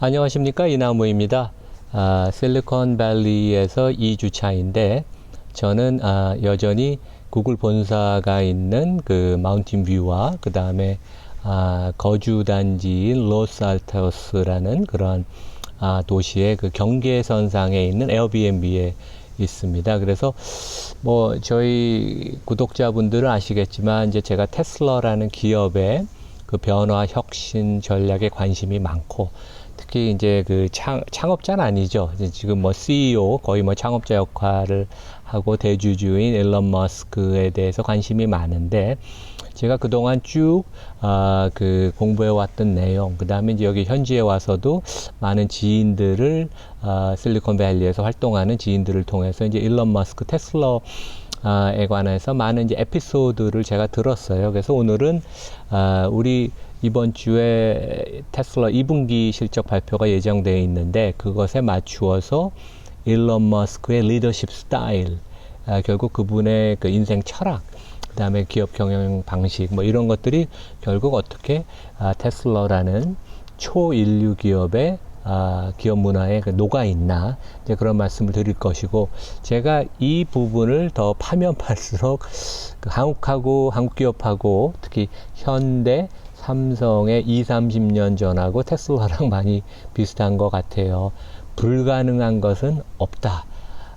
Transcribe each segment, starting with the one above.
안녕하십니까 이나무입니다. 아, 실리콘밸리에서 2주 차인데 저는 아, 여전히 구글 본사가 있는 그 마운틴 뷰와 그 다음에 아, 거주 단지인 로스알토스라는 그런 아, 도시의 그 경계선상에 있는 에어비앤비에 있습니다. 그래서 뭐 저희 구독자분들은 아시겠지만 이제 제가 테슬라라는 기업의 그 변화 혁신 전략에 관심이 많고 특히 이제 그 창, 창업자는 아니죠. 지금 뭐 CEO 거의 뭐 창업자 역할을 하고 대주주인 일론 머스크에 대해서 관심이 많은데 제가 그동안 쭉, 아, 그 공부해 왔던 내용, 그 다음에 이제 여기 현지에 와서도 많은 지인들을, 아, 실리콘밸리에서 활동하는 지인들을 통해서 이제 일론 머스크 테슬라 에 관해서 많은 이제 에피소드를 제가 들었어요. 그래서 오늘은 아, 우리 이번 주에 테슬라 2분기 실적 발표가 예정되어 있는데 그것에 맞추어서 일론 머스크의 리더십 스타일, 아, 결국 그분의 그 인생 철학, 그 다음에 기업 경영 방식, 뭐 이런 것들이 결국 어떻게 아, 테슬라라는 초인류 기업의 아, 기업 문화에 그 녹아 있나 이제 그런 말씀을 드릴 것이고 제가 이 부분을 더 파면 팔수록 그 한국하고 한국 기업하고 특히 현대 삼성의 2, 30년 전하고 테슬라랑 많이 비슷한 것 같아요. 불가능한 것은 없다.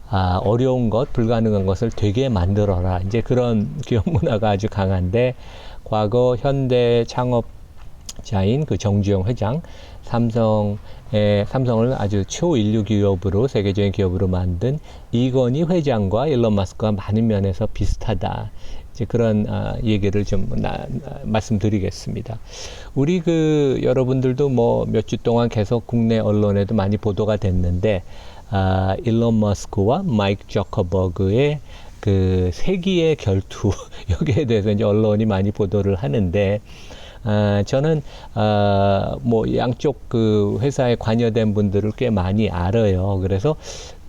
아, 어려운 것, 불가능한 것을 되게 만들어라. 이제 그런 기업 문화가 아주 강한데, 과거 현대 창업자인 그 정주영 회장, 삼성의, 삼성을 아주 초인류 기업으로, 세계적인 기업으로 만든 이건희 회장과 일론 마스크가 많은 면에서 비슷하다. 이제 그런 아, 얘기를 좀 나, 나, 말씀드리겠습니다. 우리 그 여러분들도 뭐 몇 주 동안 계속 국내 언론에도 많이 보도가 됐는데 아, 일론 머스크와 마이크 저커버그의 그 세기의 결투 여기에 대해서 이제 언론이 많이 보도를 하는데 아, 저는 아, 뭐 양쪽 그 회사에 관여된 분들을 꽤 많이 알아요. 그래서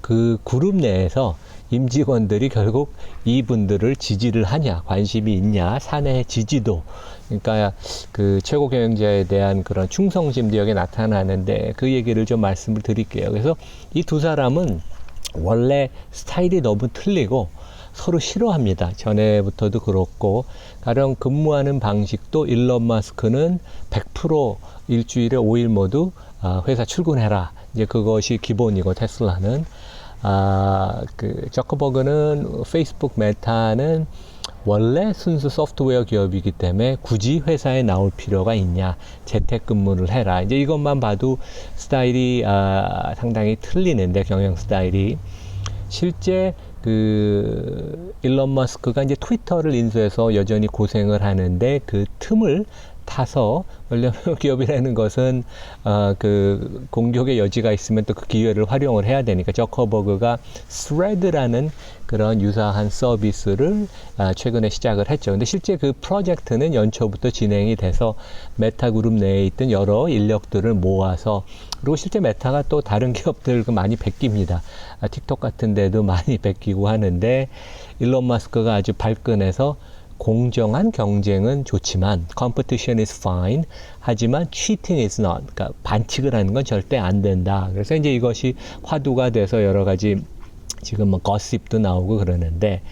그 그룹 내에서 임직원들이 결국 이분들을 지지를 하냐, 관심이 있냐, 사내 지지도. 그러니까 그 최고 경영자에 대한 그런 충성심도 여기 나타나는데 그 얘기를 좀 말씀을 드릴게요. 그래서 이 두 사람은 원래 스타일이 너무 틀리고 서로 싫어합니다. 전에부터도 그렇고 가령 근무하는 방식도 일론 마스크는 100% 일주일에 5일 모두 아, 회사 출근해라. 이제 그것이 기본이고 테슬라는 아, 그 저커버그는 페이스북 메타는 원래 순수 소프트웨어 기업이기 때문에 굳이 회사에 나올 필요가 있냐 재택근무를 해라. 이제 이것만 봐도 스타일이 아, 상당히 틀리는데 경영 스타일이. 실제 그 일론 머스크가 이제 트위터를 인수해서 여전히 고생을 하는데 그 틈을 타서 원래 기업이라는 것은 어, 그 공격의 여지가 있으면 또 그 기회를 활용을 해야 되니까 저커버그가 스레드라는 그런 유사한 서비스를 아, 최근에 시작을 했죠. 근데 실제 그 프로젝트는 연초부터 진행이 돼서 메타 그룹 내에 있던 여러 인력들을 모아서 그리고 실제 메타가 또 다른 기업들 그 많이 베낍니다. 아, 틱톡 같은 데도 많이 베끼고 하는데 일론 마스크가 아주 발끈해서 공정한 경쟁은 좋지만 competition is fine. 하지만 cheating is not. 그러니까 반칙을 하는 건 절대 안 된다. 그래서 이제 이것이 화두가 돼서 여러 가지 지금 뭐 거십도 나오고 그러는데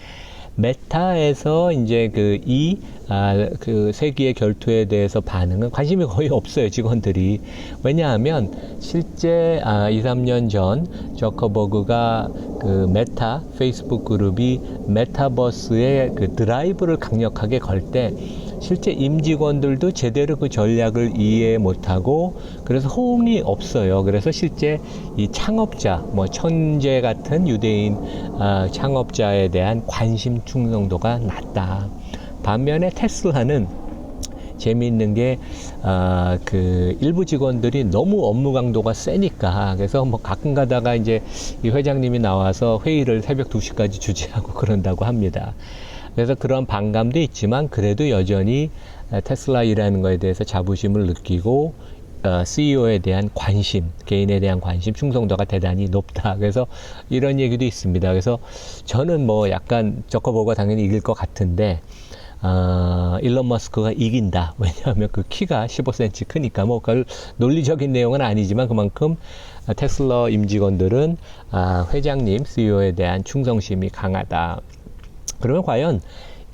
메타에서 이제 그 이 아, 그 세기의 결투에 대해서 반응은 관심이 거의 없어요 직원들이. 왜냐하면 실제 아, 2, 3년 전 저커버그가 그 메타 페이스북 그룹이 메타버스의 그 드라이브를 강력하게 걸때 실제 임직원들도 제대로 그 전략을 이해 못하고 그래서 호응이 없어요. 그래서 실제 이 창업자, 뭐 천재 같은 유대인 아, 창업자에 대한 관심 충성도가 낮다. 반면에 테슬라는 재미있는 게, 아, 그, 일부 직원들이 너무 업무 강도가 세니까, 그래서 뭐 가끔 가다가 이제 이 회장님이 나와서 회의를 새벽 2시까지 주재하고 그런다고 합니다. 그래서 그런 반감도 있지만 그래도 여전히 테슬라 일하는 거에 대해서 자부심을 느끼고 어, CEO에 대한 관심, 개인에 대한 관심, 충성도가 대단히 높다. 그래서 이런 얘기도 있습니다. 그래서 저는 뭐 약간 저커버가 당연히 이길 것 같은데 어, 일론 머스크가 이긴다. 왜냐하면 그 키가 15cm 크니까 뭐 그걸 논리적인 내용은 아니지만 그만큼 테슬라 임직원들은 아, 회장님 CEO에 대한 충성심이 강하다. 그러면 과연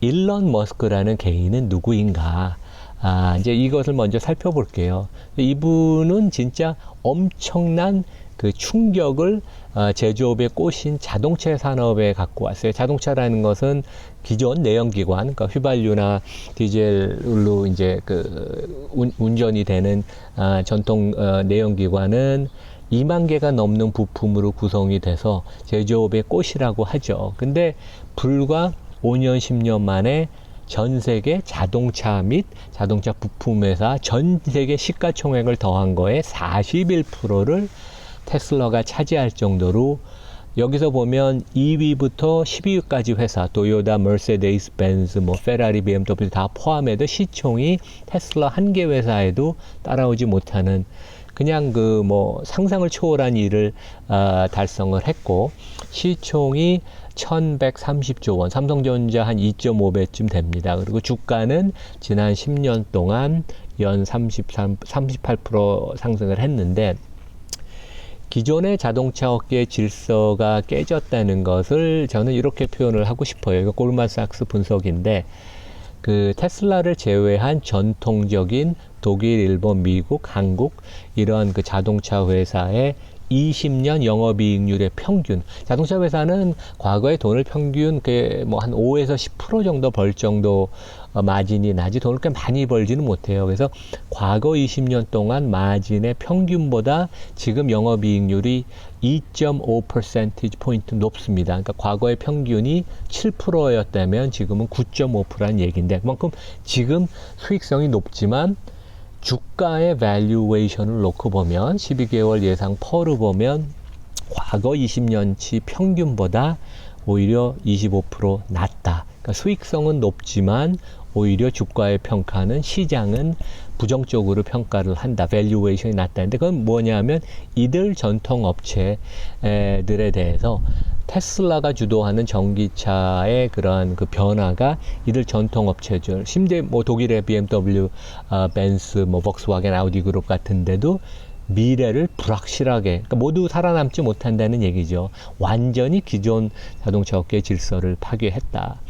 일론 머스크라는 개인은 누구인가? 아, 이제 이것을 먼저 살펴볼게요. 이분은 진짜 엄청난 그 충격을 어, 제조업에 꼬신 자동차 산업에 갖고 왔어요. 자동차라는 것은 기존 내연기관, 그러니까 휘발유나 디젤로 이제 그 운, 운전이 되는 아, 전통 어, 내연기관은 2만 개가 넘는 부품으로 구성이 돼서 제조업의 꽃이라고 하죠. 근데 불과 5년, 10년 만에 전 세계 자동차 및 자동차 부품 회사 전 세계 시가총액을 더한 거에 41%를 테슬라가 차지할 정도로 여기서 보면 2위부터 10위까지 회사 도요다, 머세데이스 벤즈, 뭐 페라리, BMW 다 포함해도 시총이 테슬라 한 개 회사에도 따라오지 못하는 그냥 그 뭐 상상을 초월한 일을 어, 달성을 했고 시총이 1130조 원, 삼성전자 한 2.5배쯤 됩니다. 그리고 주가는 지난 10년 동안 연 33, 38% 상승을 했는데 기존의 자동차 업계의 질서가 깨졌다는 것을 저는 이렇게 표현을 하고 싶어요. 이거 골만삭스 분석인데 그 테슬라를 제외한 전통적인 독일, 일본, 미국, 한국 이런 그 자동차 회사의 20년 영업이익률의 평균. 자동차 회사는 과거에 돈을 평균 뭐한 5에서 10% 정도 벌 정도 어, 마진이 나지 돈을 꽤 많이 벌지는 못해요. 그래서 과거 20년 동안 마진의 평균보다 지금 영업이익률이 2.5% 포인트 높습니다. 그러니까 과거의 평균이 7%였다면 지금은 9.5%라는 얘기인데 그만큼 지금 수익성이 높지만 주가의 밸류에이션을 놓고 보면 12개월 예상 퍼를 보면 과거 20년치 평균보다 오히려 25% 낮다. 그러니까 수익성은 높지만 오히려 주가의 평가는 시장은 부정적으로 평가를 한다. 밸류에이션이 낮다는데 그건 뭐냐면 이들 전통 업체들에 대해서 테슬라가 주도하는 전기차의 그러한 그 변화가 이들 전통 업체들 심지어 뭐 독일의 BMW, 어, 벤츠, 뭐 복스와겐, 아우디 그룹 같은데도 미래를 불확실하게 그러니까 모두 살아남지 못한다는 얘기죠. 완전히 기존 자동차 업계의 질서를 파괴했다.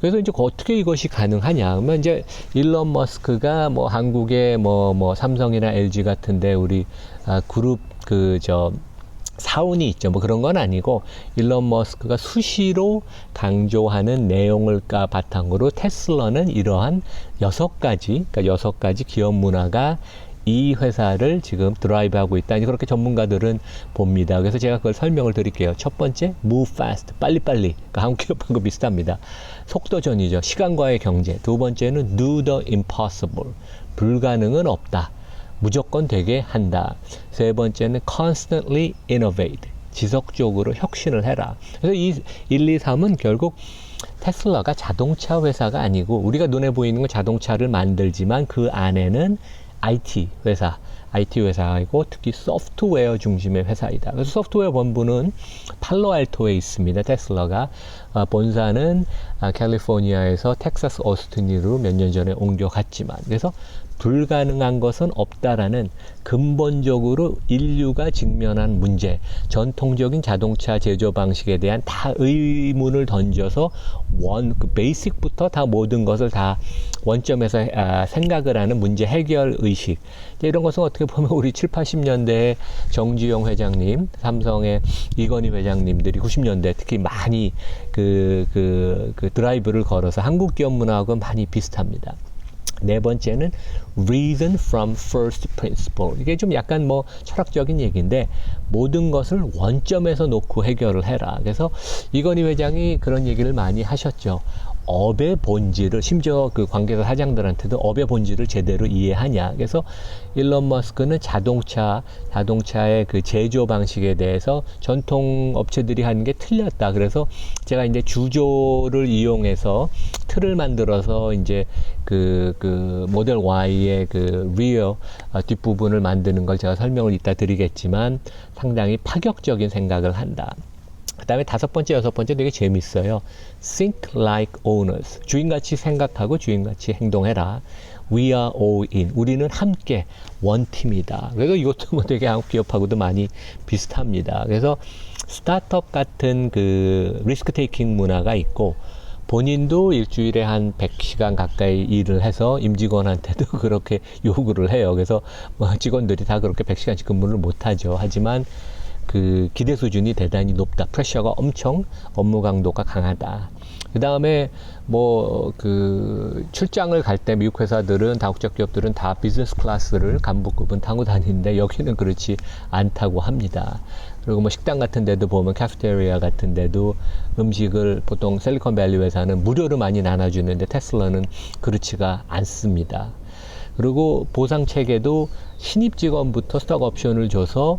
그래서 이제 어떻게 이것이 가능하냐? 그러면 이제 일론 머스크가 뭐 한국의 뭐, 뭐 삼성이나 LG 같은데 우리 아, 그룹 그저 사운이 있죠. 뭐 그런 건 아니고 일론 머스크가 수시로 강조하는 내용을 까 바탕으로 테슬라는 이러한 여섯 가지, 그러니까 여섯 가지 기업 문화가 이 회사를 지금 드라이브하고 있다. 그렇게 전문가들은 봅니다. 그래서 제가 그걸 설명을 드릴게요. 첫 번째, move fast, 빨리빨리. 그러니까 한국 기업하고 비슷합니다. 속도전이죠. 시간과의 경제. 두 번째는 do the impossible. 불가능은 없다. 무조건 되게 한다. 세 번째는 constantly innovate. 지속적으로 혁신을 해라. 그래서 이 1, 2, 3은 결국 테슬라가 자동차 회사가 아니고 우리가 눈에 보이는 건 자동차를 만들지만 그 안에는 IT 회사, IT 회사이고 특히 소프트웨어 중심의 회사이다. 그래서 소프트웨어 본부는 팔로알토에 있습니다. 테슬라가 어, 본사는 아, 캘리포니아에서 텍사스 오스틴으로 몇 년 전에 옮겨갔지만 그래서 불가능한 것은 없다라는 근본적으로 인류가 직면한 문제, 전통적인 자동차 제조 방식에 대한 다 의문을 던져서 원, 그 베이직부터 다 모든 것을 다 원점에서 아, 생각을 하는 문제 해결 의식. 이런 것은 어떻게 보면 우리 7, 80년대 정주영 회장님, 삼성의 이건희 회장님들이 90년대 특히 많이 그, 그, 그 드라이브를 걸어서 한국 기업 문화하고 많이 비슷합니다. 네 번째는 reason from first principle. 이게 좀 약간 뭐 철학적인 얘기인데 모든 것을 원점에서 놓고 해결을 해라. 그래서 이건희 회장이 그런 얘기를 많이 하셨죠. 업의 본질을 심지어 그 관계자 사장들한테도 업의 본질을 제대로 이해하냐. 그래서 일론 머스크는 자동차 자동차의 그 제조 방식에 대해서 전통 업체들이 하는 게 틀렸다. 그래서 제가 이제 주조를 이용해서 틀을 만들어서 이제 그, 그 모델 Y의 그 리어 어, 뒷부분을 만드는 걸 제가 설명을 이따 드리겠지만 상당히 파격적인 생각을 한다. 그 다음에 다섯 번째, 여섯 번째 되게 재밌어요. Think like owners. 주인같이 생각하고 주인같이 행동해라. We are all in. 우리는 함께 원팀이다. 그래서 이것도 뭐 되게 한국 기업하고도 많이 비슷합니다. 그래서 스타트업 같은 그 리스크 테이킹 문화가 있고 본인도 일주일에 한 100시간 가까이 일을 해서 임직원한테도 그렇게 요구를 해요. 그래서 뭐 직원들이 다 그렇게 100시간씩 근무를 못 하죠. 하지만 그 기대 수준이 대단히 높다. 프레셔가 엄청 업무 강도가 강하다. 그 다음에 뭐 그 출장을 갈 때 미국 회사들은 다국적 기업들은 다 비즈니스 클래스를 간부급은 타고 다니는데 여기는 그렇지 않다고 합니다. 그리고 뭐 식당 같은 데도 보면 카페테리아 같은 데도 음식을 보통 셀리콘밸리 회사는 무료로 많이 나눠주는데 테슬라는 그렇지가 않습니다. 그리고 보상 체계도 신입 직원부터 스톡 옵션을 줘서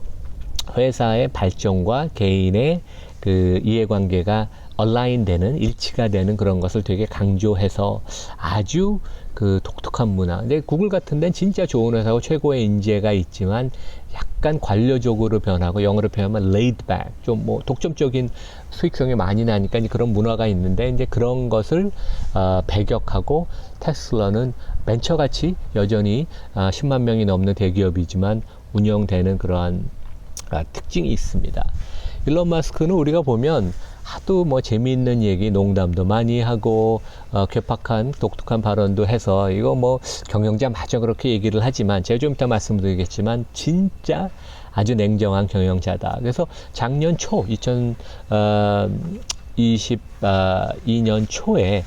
회사의 발전과 개인의 그 이해관계가 얼라인 되는 일치가 되는 그런 것을 되게 강조해서 아주 그 독특한 문화. 근데 구글 같은 데는 진짜 좋은 회사고 최고의 인재가 있지만 약간 관료적으로 변하고 영어로 표현하면 laid back. 좀 뭐 독점적인 수익성이 많이 나니까 이제 그런 문화가 있는데 이제 그런 것을 어, 배격하고 테슬라는 벤처 같이 여전히 어, 10만 명이 넘는 대기업이지만 운영되는 그러한 아, 특징이 있습니다. 일론 마스크는 우리가 보면 하도 뭐 재미있는 얘기, 농담도 많이 하고 어, 괴팍한 독특한 발언도 해서 이거 뭐 경영자 마저 그렇게 얘기를 하지만 제가 좀 이따 말씀드리겠지만 진짜 아주 냉정한 경영자다. 그래서 작년 초 2022년 초에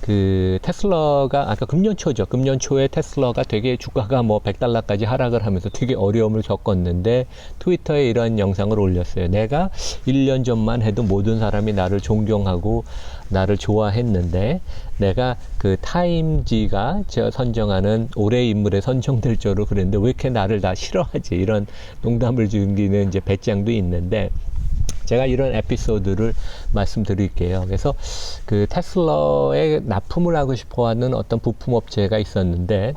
그 테슬라가 아까 금년 초죠. 금년 초에 테슬라가 되게 주가가 뭐 100달러까지 하락을 하면서 되게 어려움을 겪었는데 트위터에 이런 영상을 올렸어요. 내가 1년 전만 해도 모든 사람이 나를 존경하고 나를 좋아했는데 내가 그 타임지가 저 선정하는 올해 인물에 선정될 줄로 그랬는데 왜 이렇게 나를 다 싫어하지? 이런 농담을 즐기는 이제 배짱도 있는데 제가 이런 에피소드를 말씀드릴게요. 그래서 그 테슬라에 납품을 하고 싶어 하는 어떤 부품 업체가 있었는데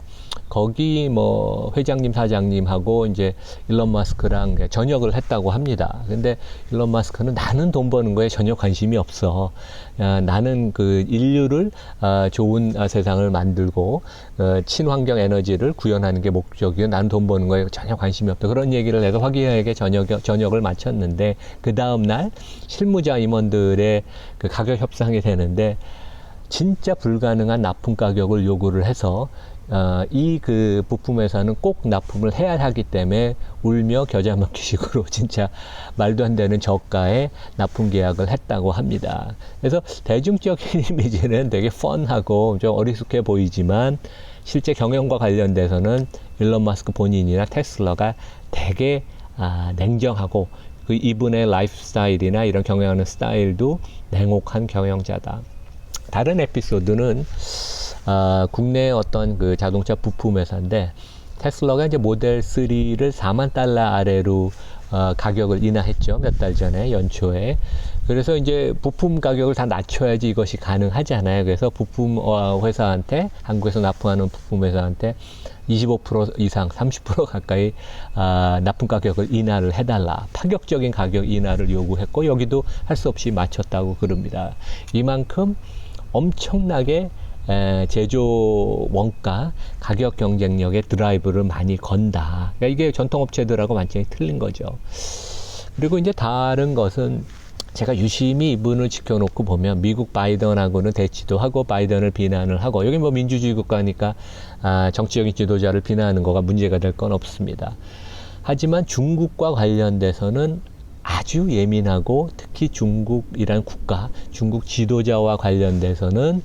거기 뭐 회장님 사장님하고 이제 일론 마스크랑 전역을 했다고 합니다. 근데 일론 마스크는 나는 돈 버는 거에 전혀 관심이 없어. 아, 나는 그 인류를 아, 좋은 아, 세상을 만들고 어, 친환경 에너지를 구현하는 게 목적이고 나는 돈 버는 거에 전혀 관심이 없다. 그런 얘기를 해서 화기애애하게 저녁 전역을 마쳤는데 그 다음 날 실무자 임원들의 그 가격 협상이 되는데 진짜 불가능한 납품 가격을 요구를 해서 어, 이그 부품 회사는 꼭 납품을 해야 하기 때문에 울며 겨자 먹기식으로 진짜 말도 안 되는 저가에 납품 계약을 했다고 합니다. 그래서 대중적인 이미지는 되게 펀하고 좀 어리숙해 보이지만 실제 경영과 관련돼서는 일론 마스크 본인이나 테슬라가 되게 아, 냉정하고 그 이분의 라이프 스타일이나 이런 경영하는 스타일도 냉혹한 경영자다. 다른 에피소드는 아, 국내 어떤 그 자동차 부품 회사인데 테슬라가 이제 모델 3를 4만 달러 아래로 어, 가격을 인하했죠. 몇 달 전에 연초에. 그래서 이제 부품 가격을 다 낮춰야지 이것이 가능하잖아요. 그래서 부품 어, 회사한테 한국에서 납품하는 부품 회사한테 25% 이상 30% 가까이 아, 납품 가격을 인하를 해달라. 파격적인 가격 인하를 요구했고 여기도 할 수 없이 맞췄다고 그럽니다. 이만큼 엄청나게 에, 제조 원가 가격 경쟁력의 드라이브를 많이 건다. 그러니까 이게 전통업체들하고 완전히 틀린 거죠. 그리고 이제 다른 것은 제가 유심히 이분을 지켜놓고 보면 미국 바이든하고는 대치도 하고 바이든을 비난을 하고 여기 뭐 민주주의 국가니까 아, 정치적인 지도자를 비난하는 거가 문제가 될 건 없습니다. 하지만 중국과 관련돼서는 아주 예민하고 특히 중국이란 국가, 중국 지도자와 관련돼서는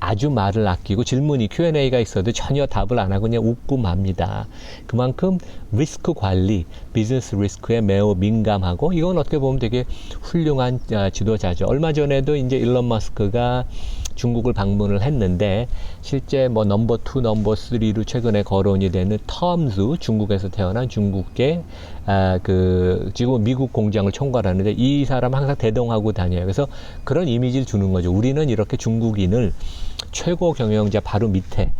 아주 말을 아끼고 질문이 Q&A가 있어도 전혀 답을 안 하고 그냥 웃고 맙니다. 그만큼 리스크 관리, 비즈니스 리스크에 매우 민감하고 이건 어떻게 보면 되게 훌륭한 아, 지도자죠. 얼마 전에도 이제 일론 마스크가 중국을 방문을 했는데 실제 뭐 넘버 투, 넘버 쓰리로 최근에 거론이 되는 텀즈 중국에서 태어난 중국계 아, 그 지금 미국 공장을 총괄하는데 이 사람 항상 대동하고 다녀요. 그래서 그런 이미지를 주는 거죠. 우리는 이렇게 중국인을 최고 경영자 바로 밑에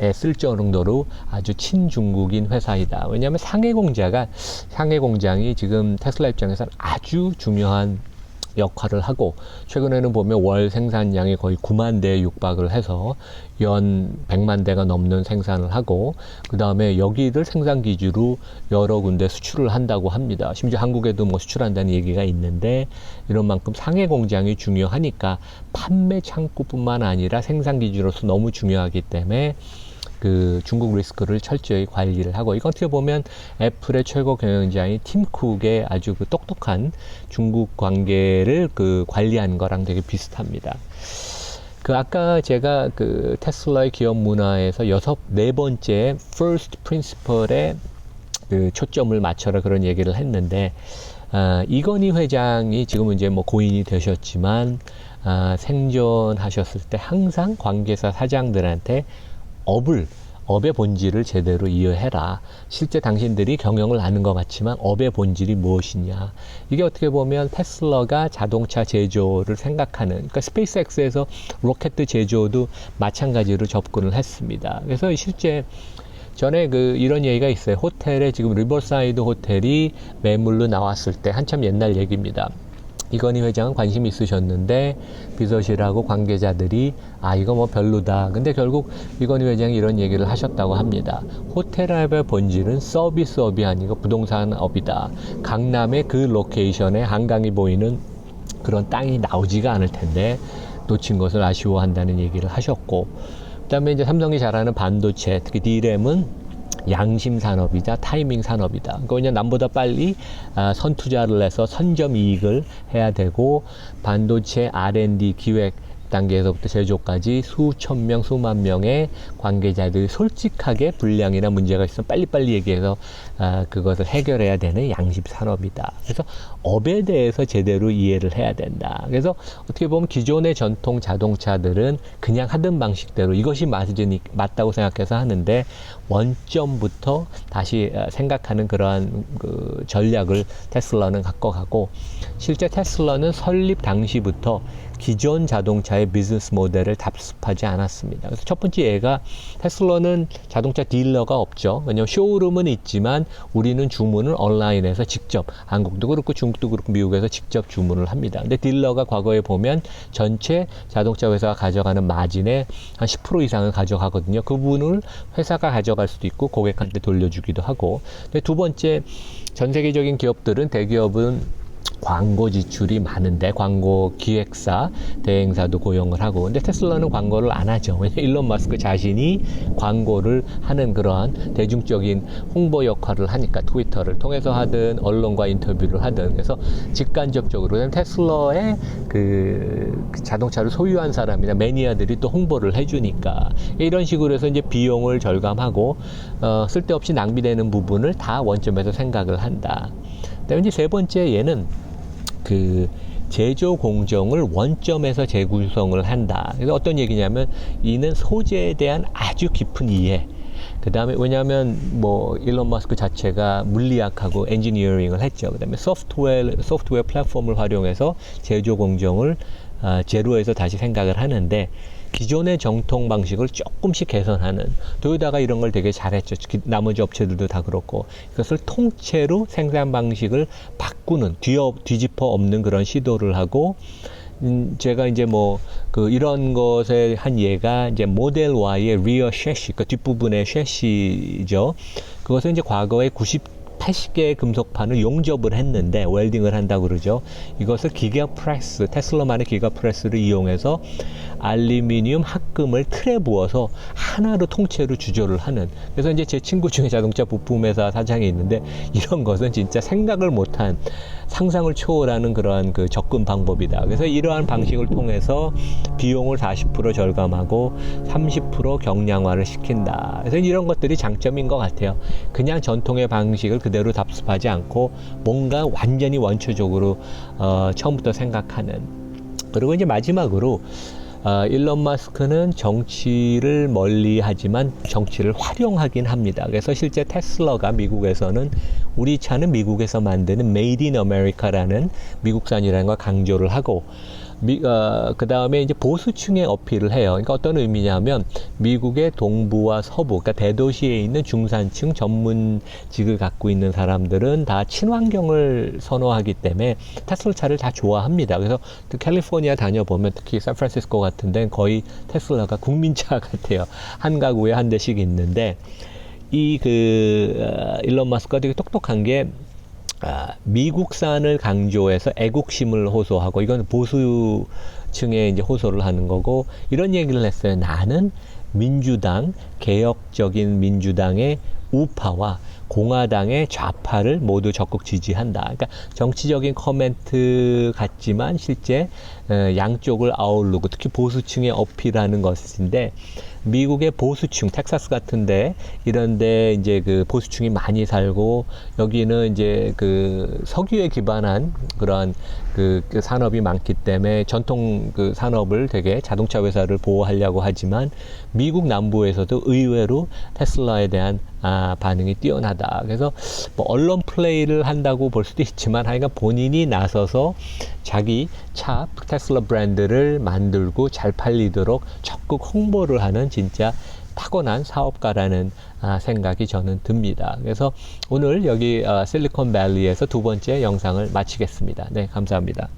에 쓸 정도로 아주 친중국인 회사이다. 왜냐하면 상해 공자가 상해 공장이 지금 테슬라 입장에서는 아주 중요한 역할을 하고 최근에는 보면 월 생산량이 거의 9만 대에 육박을 해서 연 100만 대가 넘는 생산을 하고 그 다음에 여기를 생산 기지로 여러 군데 수출을 한다고 합니다. 심지어 한국에도 뭐 수출한다는 얘기가 있는데 이런 만큼 상해 공장이 중요하니까 판매 창구뿐만 아니라 생산 기지로서 너무 중요하기 때문에 그 중국 리스크를 철저히 관리를 하고 이건 어떻게 보면 애플의 최고 경영자인 팀 쿡의 아주 그 똑똑한 중국 관계를 그 관리한 거랑 되게 비슷합니다. 그 아까 제가 그 테슬라의 기업 문화에서 여섯 네 번째 first principle에 그 초점을 맞춰라 그런 얘기를 했는데 아, 이건희 회장이 지금은 이제 뭐 고인이 되셨지만 아, 생존하셨을 때 항상 관계사 사장들한테 업을 업의 본질을 제대로 이해해라. 실제 당신들이 경영을 아는 것 같지만 업의 본질이 무엇이냐. 이게 어떻게 보면 테슬라가 자동차 제조를 생각하는, 그러니까 스페이스X에서 로켓 제조도 마찬가지로 접근을 했습니다. 그래서 실제 전에 그 이런 얘기가 있어요. 호텔에 지금 리버사이드 호텔이 매물로 나왔을 때 한참 옛날 얘기입니다. 이건희 회장은 관심 있으셨는데 비서실하고 관계자들이 아 이거 뭐 별로다. 근데 결국 이건희 회장이 이런 얘기를 하셨다고 합니다. 호텔업의 본질은 서비스업이 아니고 부동산업이다. 강남의 그 로케이션에 한강이 보이는 그런 땅이 나오지가 않을 텐데 놓친 것을 아쉬워한다는 얘기를 하셨고 그다음에 이제 삼성이 잘하는 반도체 특히 D램은 양심 산업이자 타이밍 산업이다. 그러니까 왜냐 남보다 빨리 아, 선투자를 해서 선점 이익을 해야 되고 반도체 R&D 기획 단계에서부터 제조까지 수천 명, 수만 명의 관계자들이 솔직하게 불량이나 문제가 있으면 빨리빨리 얘기해서 아, 그것을 해결해야 되는 양심 산업이다. 그래서 업에 대해서 제대로 이해를 해야 된다. 그래서 어떻게 보면 기존의 전통 자동차들은 그냥 하던 방식대로 이것이 맞으니 맞다고 생각해서 하는데 원점부터 다시 어, 생각하는 그러한 그 전략을 테슬라는 갖고 가고 실제 테슬라는 설립 당시부터 기존 자동차의 비즈니스 모델을 답습하지 않았습니다. 그래서 첫 번째 예가 테슬라는 자동차 딜러가 없죠. 왜냐하면 쇼룸은 있지만 우리는 주문을 온라인에서 직접 한국도 그렇고 중국도 그렇고 미국에서 직접 주문을 합니다. 근데 딜러가 과거에 보면 전체 자동차 회사가 가져가는 마진의 한 10% 이상을 가져가거든요. 그 부분을 회사가 가져갈 수도 있고 고객한테 돌려주기도 하고. 근데 두 번째 전 세계적인 기업들은 대기업은 광고 지출이 많은데 광고 기획사 대행사도 고용을 하고. 근데 테슬라는 광고를 안 하죠. 왜냐 일론 마스크 자신이 광고를 하는 그러한 대중적인 홍보 역할을 하니까 트위터를 통해서 하든 언론과 인터뷰를 하든. 그래서 직간접적으로 테슬라의 그 자동차를 소유한 사람이나 매니아들이 또 홍보를 해주니까. 이런 식으로 해서 이제 비용을 절감하고 어, 쓸데없이 낭비되는 부분을 다 원점에서 생각을 한다. 그다음에 이제 세 번째 얘는 그 제조 공정을 원점에서 재구성을 한다. 그래서 어떤 얘기냐면 이는 소재에 대한 아주 깊은 이해. 그 다음에 왜냐하면 뭐 일론 머스크 자체가 물리학하고 엔지니어링을 했죠. 그 다음에 소프트웨어 소프트웨어 플랫폼을 활용해서 제조 공정을 아, 제로에서 다시 생각을 하는데 기존의 정통 방식을 조금씩 개선하는 도요다가 이런 걸 되게 잘했죠. 나머지 업체들도 다 그렇고 이것을 통째로 생산 방식을 바꾸는 뒤엎 뒤집어 엎는 그런 시도를 하고 음, 제가 이제 뭐, 그, 이런 것의 한 예가 이제 모델 Y의 리어 셰시, 그 뒷부분의 셰시죠. 그것은 이제 과거에 90 80개의 금속판을 용접을 했는데 웰딩을 한다고 그러죠. 이것을 기가 프레스, 테슬라만의 기가 프레스를 이용해서 알루미늄 합금을 틀에 부어서 하나로 통째로 주조를 하는. 그래서 이제 제 친구 중에 자동차 부품 회사 사장이 있는데 이런 것은 진짜 생각을 못한 상상을 초월하는 그러한 그 접근 방법이다. 그래서 이러한 방식을 통해서 비용을 40% 절감하고 30% 경량화를 시킨다. 그래서 이런 것들이 장점인 것 같아요. 그냥 전통의 방식을 그대로 답습하지 않고 뭔가 완전히 원초적으로 어, 처음부터 생각하는. 그리고 이제 마지막으로 아, 일론 마스크는 정치를 멀리 하지만 정치를 활용하긴 합니다. 그래서 실제 테슬라가 미국에서는 우리 차는 미국에서 만드는 메이드 인 아메리카라는 미국산이라는 걸 강조를 하고 미, 어, 그 다음에 이제 보수층에 어필을 해요. 그러니까 어떤 의미냐면 미국의 동부와 서부, 그러니까 대도시에 있는 중산층 전문직을 갖고 있는 사람들은 다 친환경을 선호하기 때문에 테슬라 차를 다 좋아합니다. 그래서 그 캘리포니아 다녀보면 특히 샌프란시스코 같은 데는 거의 테슬라가 국민차 같아요. 한 가구에 한 대씩 있는데 이 그 일론 마스크가 되게 똑똑한 게 아, 미국산을 강조해서 애국심을 호소하고 이건 보수층에 이제 호소를 하는 거고 이런 얘기를 했어요. 나는 민주당 개혁적인 민주당의 우파와 공화당의 좌파를 모두 적극 지지한다. 그러니까 정치적인 코멘트 같지만 실제 어, 양쪽을 아우르고 특히 보수층에 어필하는 것인데 미국의 보수층, 텍사스 같은데 이런데 이제 그 보수층이 많이 살고 여기는 이제 그 석유에 기반한 그런 그, 그 산업이 많기 때문에 전통 그 산업을 되게 자동차 회사를 보호하려고 하지만 미국 남부에서도 의외로 테슬라에 대한 아, 반응이 뛰어나 다. 그래서 뭐 언론 플레이를 한다고 볼 수도 있지만 하여간 본인이 나서서 자기 차 테슬라 브랜드를 만들고 잘 팔리도록 적극 홍보를 하는 진짜 타고난 사업가라는 아, 생각이 저는 듭니다. 그래서 오늘 여기 아, 실리콘밸리에서 두 번째 영상을 마치겠습니다. 네, 감사합니다.